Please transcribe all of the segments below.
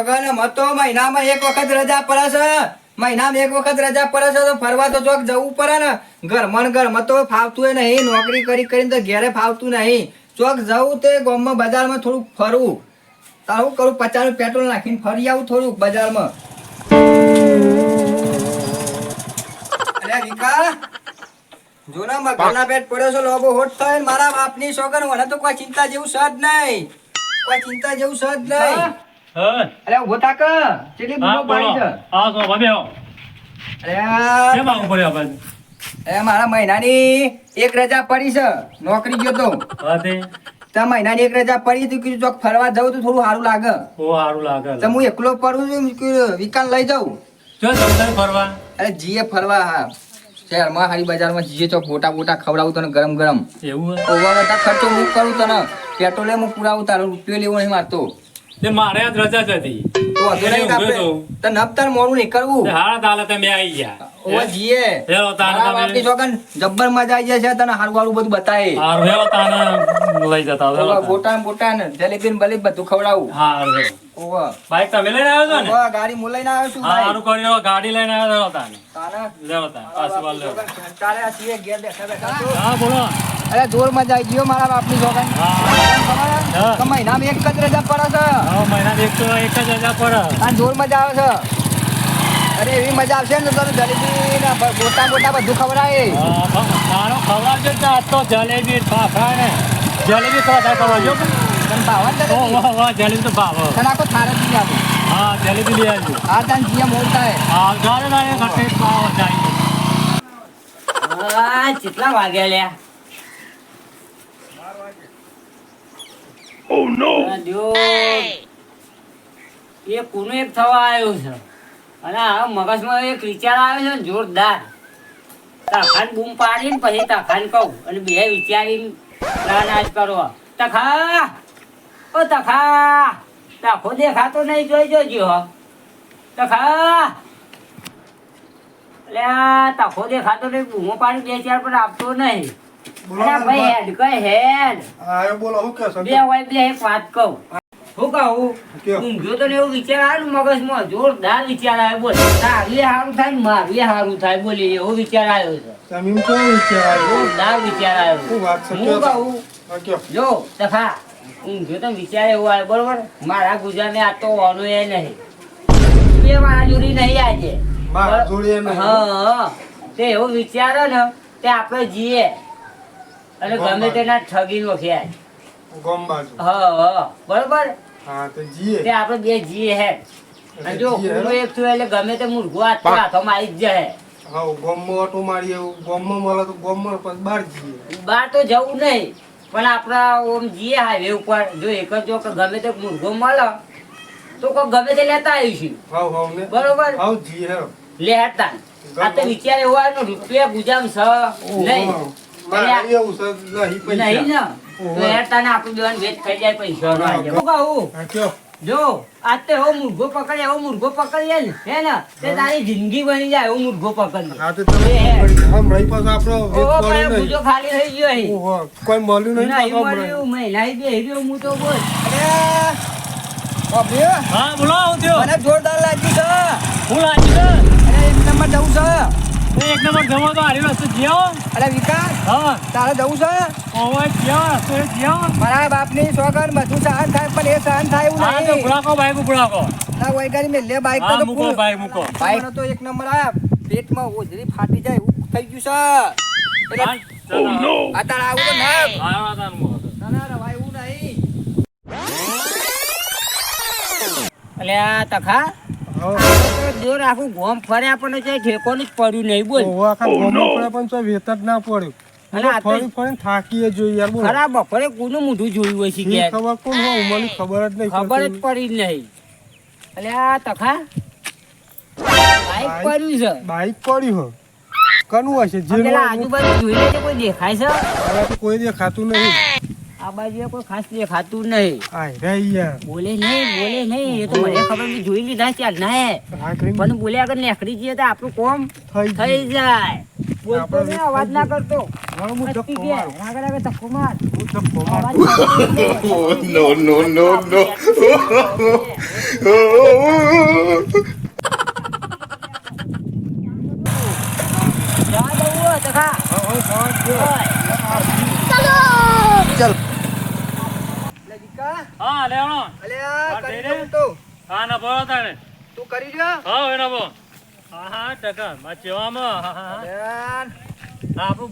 સોગન મતો મહિનામાં એક વખત રજા પડે છે મહિનામાં એક વખત રજા પડે છે તો ફરવા તો ચોક જવું પડે ને. ઘરમાં ઘરમાં તો ફાવતું નહીં, નોકરી કરી કરીને તો ઘેરે ફાવતું નહીં. ચોક જવું તે ગામમાં બજારમાં થોડુંક ફરવું. તારું કરું, પચાસ પેટ્રોલ નાખીને ફરી આવું થોડુંક બજારમાં. અરે વિકા જોના મગરના પેટ પડ્યો છે લોબો હોટ થાય મારા બાપની સોગન મને તો કોઈ ચિંતા જેવું છે જ નહીં. કોઈ ચિંતા જેવું છે જ નહીં. અરે ઊભો થાક કેટલી બૂમો પાડી છે? હા તો ભાભી આવો. અરે કેમ આવું પડ્યું આપણે એ મારા મહિનાની એક રજા પડી છે નોકરી ગયો તો. તે? મહિનાની એક રજા પડી તો કીધું ચોક ફરવા જવું તો થોડું સારું લાગે. ઓ સારું લાગે તો હું એકલો પડું છું વિકાન લઈ જાઉં. જો તમને ફરવા. અરે જીએ ફરવા હા. શહેરમાં હારી બજારમાં જીએ તો ફોટા ફોટા ખવડાવું તને ગરમ ગરમ. એવું ઓવા ખર્ચો હું કરું તને. પેટ્રોલે હું પુરાવું તારો રૂપિયો લેવો નહીં મારતો. તે મારે આજ રજા જ હતી તો તો. તને તે તાલે તમે આવી ગયા. ઓવા જીએ. હેલો તાને તમે- બાપની છોકન જબ્બર મજા આવી જશે તને હારું વાળું બધું બતાય. હારું હેલો તાને. લઈ જતા હેલો ઓવા તાને. બોટા ને જલેબી ને બલેબી બધું ખવડાવું. હેલો. ઓવા. બાઈક તમે લઈને આવ્યો છો ને? ઓવા ગાડી હું લઈને આવ્યો છું હારું ગાડી લઈને આવ્યો તાને. અરે જોર મજા આવી ગયો મારા બાપની ની હા. મહિનામાં એક જ રજા પડે છે. મહિનામાં એક તો એક જ રજા પડે. આ જોર મજા આવે છે. અરે એવી મજા આવશે ને તને જલેબી ને ગોટા ગોટા બધું ખવડાય. મારો ખવડાવજો તો આજ તો જલેબી ફાફડા ને. જલેબી તો વધારે ખવડાવજો. તને ભાવે જલેબી? તો ભાવ. તને આખો થાળ જ નહીં વાગ્યા લ્યા એ કોનું એક થવા આવ્યો છે. અને આ મગજમાં એક વિચાર આવ્યો છે ને જોરદાર. તખાન બૂમ પાડીને પછી તખાન કહું. અને બે વિચારીને નાજ કરો. તખા. ઓ તખા. તખો દેખાતો નહીં જોઈ જોજો એટલે તખો દેખાતો નહીં બૂમો પાણી બે ચાર પણ આપતો નહીં. ભાઈ હેડ કઈ હેડ. બોલો શું કહો બે હોય બે એક વાત કહું. શું કહું? ઊંઘ્યો તો ને એવું વિચાર આવ્યો મગજમાં? જોરદાર વિચાર આવ્યો બોલ. તારું સારું થાય ને મારું સારું થાય બોલી એવો વિચાર આવ્યો છે. જોરદાર વિચાર આવ્યો? હું કહું? જો તથા ઊંઘ્યો તો વિચારે એવું આવે બરોબર? મારા ગુજરાતને આ તો વાનો એ નહીં. એ મારા જોડી નહીં આજે મારા. હા હા. તે એવું વિચારો ને તે આપણે જઈએ અને ગમે તેના ઠગી નો ખ્યાલ હા હા બરોબર? હા તો આપણે બે જઈએ હે જો જીએ એક થયું એટલે ગમે તે મુર્ગો હાથ હાથો આવી જ જાય હા ગોમમાં ઓટો મારીએ ગોમમાં મળે તો ગોમમાં પછી બહાર જઈએ બહાર તો જવું નહીં. પણ આપણા ઓમ જઈએ હાઈવે ઉપર જો એક જો કે ગમે તે મુર્ગો મળે તો કોઈ ગમે તે લેતા આવીશું બરોબર? લેતા. આ તો વિચાર એવો આવ્યો રૂપિયા ગુજામ છ નહીં. નહીં ને. તો ને આપણું દેવાનું વેચ થઈ જાય પૈસા. કહું. જો આ તો એવો મુર્ગો પકડે એવો મુર્ગો પકડીએ ને હે ને તે તારી જિંદગી બની જાય એવો મુર્ગો પકડીએ. હા તો તમે હમ રહી પાછો આપણો. ભૂજો ખાલી થઈ ગયો અહીં. ઓહો, કોઈ મળ્યું નહીં પાછો. મળ્યું મહિના દે હીરો હું તો બોલ. અરે હા બોલો હું થયો? મને જોરદાર લાગી છે. હું લાગ્યું અરે એક નંબર જવું છે છે. એક નંબર જમો તો હારી રસ્તે જ્યો અરે વિકાસ હા. તારે જવું છે? ઓવે જ્યાં રસ્તે જ્યો મારા બાપની સોગર બધું સહન થાય પણ એ સહન થાય એવું તો નહીં. બુડાકો બાઈક બુડાકો ના વૈગારી મેલે બાઈક તો મૂકો ભાઈ બાઈક મૂકો. બાઈક તો એક નંબર આયા. પેટમાં ઓજરી ફાટી જાય એવું થઈ ગયું છે. એટલે આવું તો ના. હા, હા, તાન મૂકો. ના, ના રવાય એવું નહીં. એટલે તખા? હા. જો ગોમ ફરે આપણને છે ઠેકોનું જ પડ્યું નહીં બોલ. આખા ગોમમાં પડ્યા પણ તો વેત જ ના પડ્યું. અને આ તો- ફરી ફરીને થાકીએ જોઈએ યાર બોલો. ખરા બપોરે કોનું મોઢું જોયું હોય છે શી ખબર કોણ હોય? મને ખબર જ નહીં ખબર જ પડી જ નહીં. એટલે આ તખા? બાઈક પડ્યું છે. બાઈક પડ્યું હો. કનું હશે? જે. આજુબાજુ જોઈ લેજે કોઈ દેખાય છે? હવે તો કોઈ દેખાતું નહીં. આ બાજુ કોઈ ખાસ નહીં. આય રે યાર બોલે નહીં બોલે નહીં એ તો મને ખબર નહીં જોઈ લીધા છે ના પણ બોલ્યા આગળ નેકડી જઈએ તો આપણું કોમ થઈ થઈ જાય. બોલતો નહીં અવાજ ના કરતો. ચાલ. હા લેવણો અલે આ કરી દઉં તો. હા ના બોલો તાણે તું કરી જો. હા એના બો હા હા ટકા. માં ચેવામાં આપણું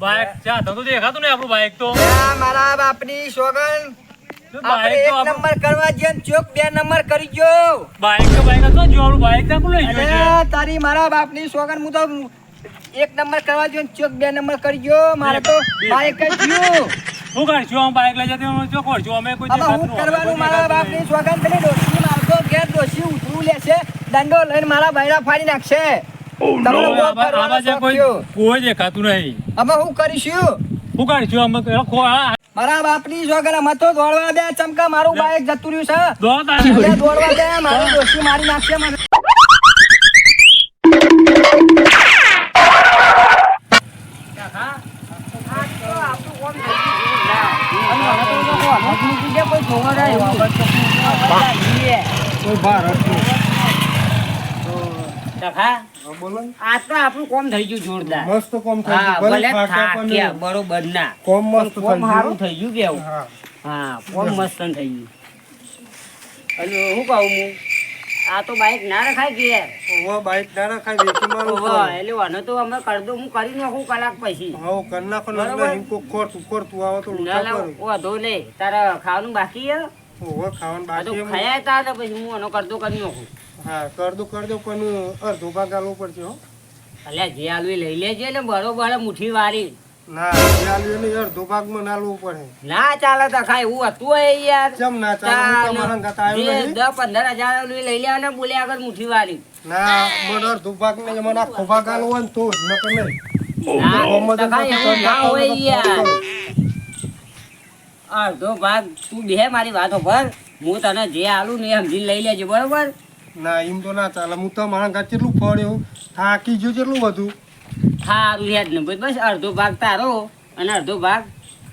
બાઈક ચા ધંધો દેખાતું ને આપણું બાઇક તો. આ મારા બાપની સોગન આપણે એક નંબર કરવા જઈએ ચોક બે નંબર કરી ગયો બાઈક તો બાઈક હતો જો આપણું બાઈક તો આપણું લઈ ગયું તારી મારા બાપની સોગન હું તો એક નંબર કરવા જોઈએ ચોક બે નંબર કરી ગયો મારે તો બાઈક જ ગયું શું કરશું આમ બાઈક લઈ જતી અમે શું કરશું? અમે કોઈ હું કરવાનું? મારા બાપની સોગન પેલી ડોશી મારતો ઘેર ડોશી ઉતરું લેશે દંડો લઈને મારા બૈરા ફાડી નાખશે. અમે અમે હા મારા અમે દોડવા દે ચમકા મારું બાઈક જતું રહ્યું છે. દોડવા દે મારી ડોશી મારી નાખશે આપણું કોમ થઈ ગયું જોરદાર મસ્ત કોમ થઈ બરોબર ના કોમ મસ્ત સારું ગયું. થઈ ગયું કેવું હા. કોમ મસ્ત થઈ ગયું. શું કહું હું? આ તો બાઈક ના રખાય કે ઓવા બાઈક ના રખાય, વેચી મારવું ઓહો, એટલે વાનો તો અમે કરી હું કરી નાખું કલાક પછી. હવે કરી નાખો ને આવે તો ના લા, કરે. વાંધો નહીં તારે ખાવાનું બાકી ઓવે ખાવાનું આ તો ખાયા તા ને પછી હું એનો કરતો કરી નાખું. હા કર દો કર દો પણ અડધો ભાગ આલવો પડશે હો. અલ્યા જે આલુ એ લઈ લેજે ને બરોબર મુઠ્ઠી વાળી. ના પડે. ચાલે તો ખાય એવું હતું હોય યાર. ચમ ના ચાલે હું તમારા હંગાત આવ્યો જે નહીં. દસ પંદર હજાર લઈ લેવા ને બોલે આગળ મુઠ્ઠી વાળી. ના મને અડધો ભાગ મને આખો ભાગ આલવો હોય ને તો જ ના, એવું. કરો. અડધો ભાગ બે મારી વાતો ભર હું તને જે આલું ને એ સમજીને લઈ લેજે બરોબર? ના એમ તો ના ચાલે. હું તો હંગાત કેટલું ફળ્યું થાકી ગયું કેટલું બધું. સારું યાદ ને. બસ અડધો ભાગ તારો અને અડધો ભાગ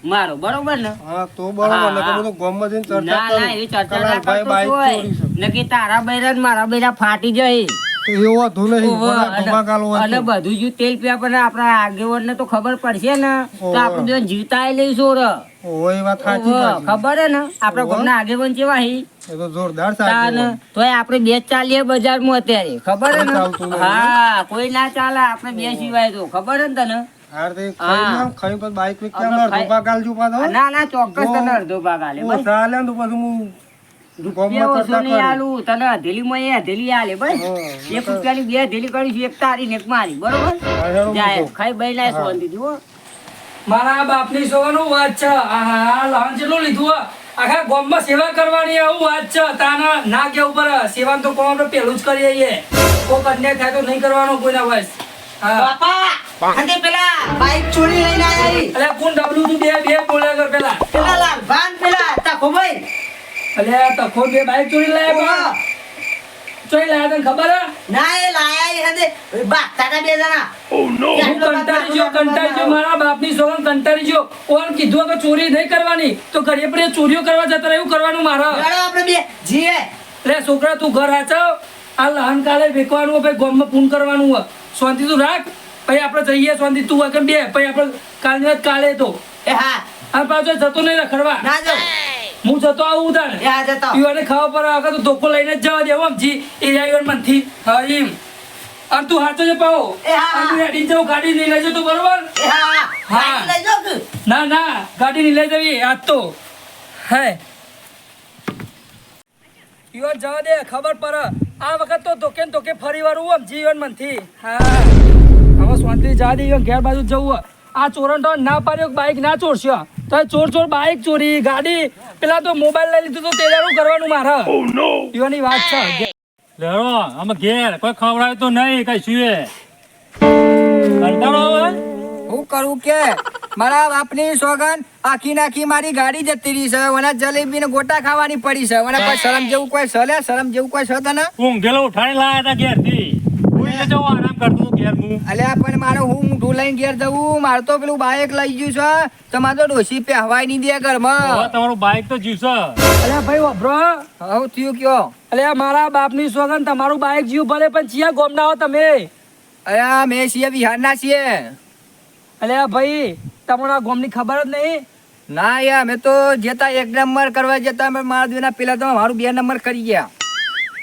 મારો. બરોબર ને? હા તો બરોબર. હા, નકર હા. હું તો ગામમાં જઈને ચર્ચા ના ના એવી ચર્ચા ના કરતો બાઈક હોય. ચોરી છે. નક્કી તારા બૈરા મારા બૈરા ફાટી જાય. એવું હતું નહીં. ઓહો, મને અડધો ભાગ આલવો હોય અને બધું જો તેલ પીવા પણ આપણા આગેવાન તો ખબર પડશે ને તો આપણે બેન જીવતા લઈશું ર. ઓહો, વાત સાચી ખબર હે ને? આપણા ગામના આગેવાન કેવા હી? એ તો જોરદાર સાચી તોય આપણે બે ચાલીએ ચાલીએ બજારમાં અત્યારે. ખબર હે કોઈ ને? હા કોઈ ના ચાલે આપણે બે સિવાય તો. ખબર હે ને તને? ના ના ચોક્કસ તને અડધો ભાગ આલે. તો પછી હું મારી બરોબર? હા, હેડો જાય મૂકો. ખાઈ બઈ ના હા. સોંધી જુઓ સોવાનું વાત છે. આહા જેટલું લીધું આખા ગામમાં સેવા કરવાની આવું વાત છે. તાના ના કેવું પર સેવાનું તો કોણ આપણે પેલું જ કરીએ છીએ. કોઈ અન્યાય થાય તો નહીં કરવાનો કોઈના બસ બાપા અને પેલા બાઈક ચોરી લઈને આયા. અલે કોણ ડબલું તું બે બે બોલ્યા કર પેલા. પેલા લાલભાન પેલા તકોભાઈ અલે તખો બે બાઈક ચોરી લાયા. ચોરી લાયા તને ખબર ના એ લાયા ઈ હંદે. બાગતાના બે જણા. હું કંટાળી ગયો કંટાળી ગયો મારા બાપની સોગન કંટાળી ગયો. કોણ કીધું કે ચોરી નહીં કરવાની? તો ઘરે પર ચોરીઓ કરવા જતા એવું કરવાનું મારા. આપણે બે. જીએ. લે છોકરા તું ઘર હાચવ. આ લહન કાલે વેકવાનું હોય, પછી ગોમમાં ફોન કરવાનું હોય. શાંતિ તું રાખ. પછી આપણે જઈએ શાંતિ તું આગળ બે. પછી આપણે કાલે વાત કાલે તો. એ હા. આ પાછો જતો નહીં રખડવા. ના જો. હું જતો આવું તાણ હા જતો. પીવાને ખાવા પર આગળ તો ધોકો લઈને જ જવા દેવો જી. એ જાય મનથી. હા એમ. અને તું હાચો જ પાવો હા, હા. અને હેડીને જાઉં ગાડી નહીં લઈ જતો બરોબર? હા હા. ના ના. ગાડી નહીં લઈ જવી આજ તો. હે. ઈવન જવા દે ખબર પર. આ વખત તો ધોકે ને ધોકે ફરી વાર આમ જીવન મનથી. હા. હવે શાંતિ જવા દે ઈવન ઘેર બાજુ જવું હોય. આ ચોરણ ના પાડ્યો બાઈક ના ચોરશો તો ચોર ચોર બાઈક ચોરી ગાડી. પેલા તો મોબાઈલ લઈ લીધું તો તેડાનું કરવાનું મારે. ઈવનની વાત છે લેરો અમે ઘેર કોઈ ખવડાવે તો નહીં કઈ સુએ કંટાળો હું કરું કે? મારા બાપની સોગન આખી નાખી મારી ગાડી જતી રહી છે મને જલેબી ને ગોટા ખાવાની પડી છે મને કોઈ શરમ જેવું કોઈ સલે શરમ જેવું કોઈ છે તને? ઊંઘેલો ઉઠાડી લાયા હતા ઘેરથી એટલે હું આરામ કરતો હતો ઘેર હું. અલ્યા પણ મારે હું મોઢું લઈને ઘેર જવું. મારે તો પેલું બાઈક લઈ ગયું છે. તો તો ડોશી પહેવાય નહીં દે ઘરમાં. તમારું બાઈક તો જીવશે અલ્યા ભાઈ વભરો હવે થયું કયો? અલ્યા મારા બાપની સોગન તમારું બાઈક જીવ ભલે પણ ચિયા ગોમના હો તમે. અલ્યા મેં છીએ બિહારના છીએ. અલ્યા ભાઈ તમારા ગોમની ખબર જ નહીં? ના યાર અમે તો જતા એક નંબર કરવા જતા અમે મારા દેના પેલા તો મારું બે નંબર કરી ગયા.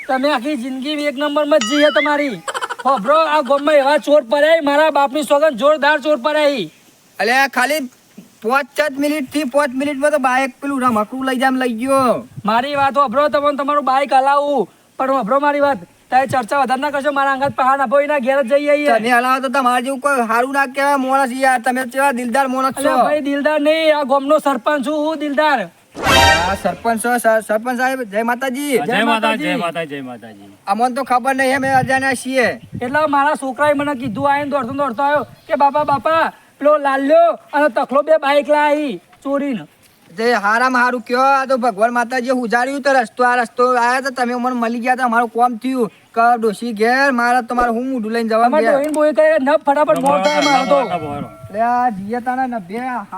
તમે આખી જિંદગી એક નંબરમાં જ જઈએ તમારી. હોભરો આ ગોમમાં એવા ચોર પડ્યા મારા બાપની સોગન જોરદાર ચોર પડ્યા. અલે ખાલી પાંચ સાત મિનિટથી પાંચ મિનિટમાં તો બાઈક પેલું રમકડું લઈ જામ લઈ ગયો. મારી વાત અભરો તમને તમારું બાઈક હલાવું. પણ અભરો મારી વાત તારે ચર્ચા વધારે ના કરશો મારા અંગત પહાડ ના ભાઈ ના ઘેર જ જઈએ તમે હલાવો તો તમારે જેવું કોઈ સારું ના કહેવાય મોણસ યાર તમે કેવા દિલદાર મોણસ છો? ભાઈ દિલદાર નહીં આ ગોમનો સરપંચ છું હું દિલદાર. આ સરપંચ સરપંચ સાહેબ જય માતાજી. જય માતાજી. જય માતા જય માતાજી. અમને તો ખબર નહીં અમે અજાણ્યા છીએ. એટલે મારા છોકરાએ મને કીધું આવીને દોડતો દોડતો આવ્યો. કે બાપા બાપા પેલો લાલ્યો અને તખલો બે બાઈક લાવી ચોરીને. જે હારામાં હારું કયો આ તો ભગવાન માતાજી ઉજાડ્યું તો રસ્તો આ રસ્તો આયા તો તમે મને મળી ગયા તા મારું કોમ થયું. કે ડોસી ઘેર મારા તમારે હું મોઢું લઈને જવા બોઈ ન ફટાફટ મોડ થાય મારો તો બરોબર. આ જીયતાના ને બે હાથ.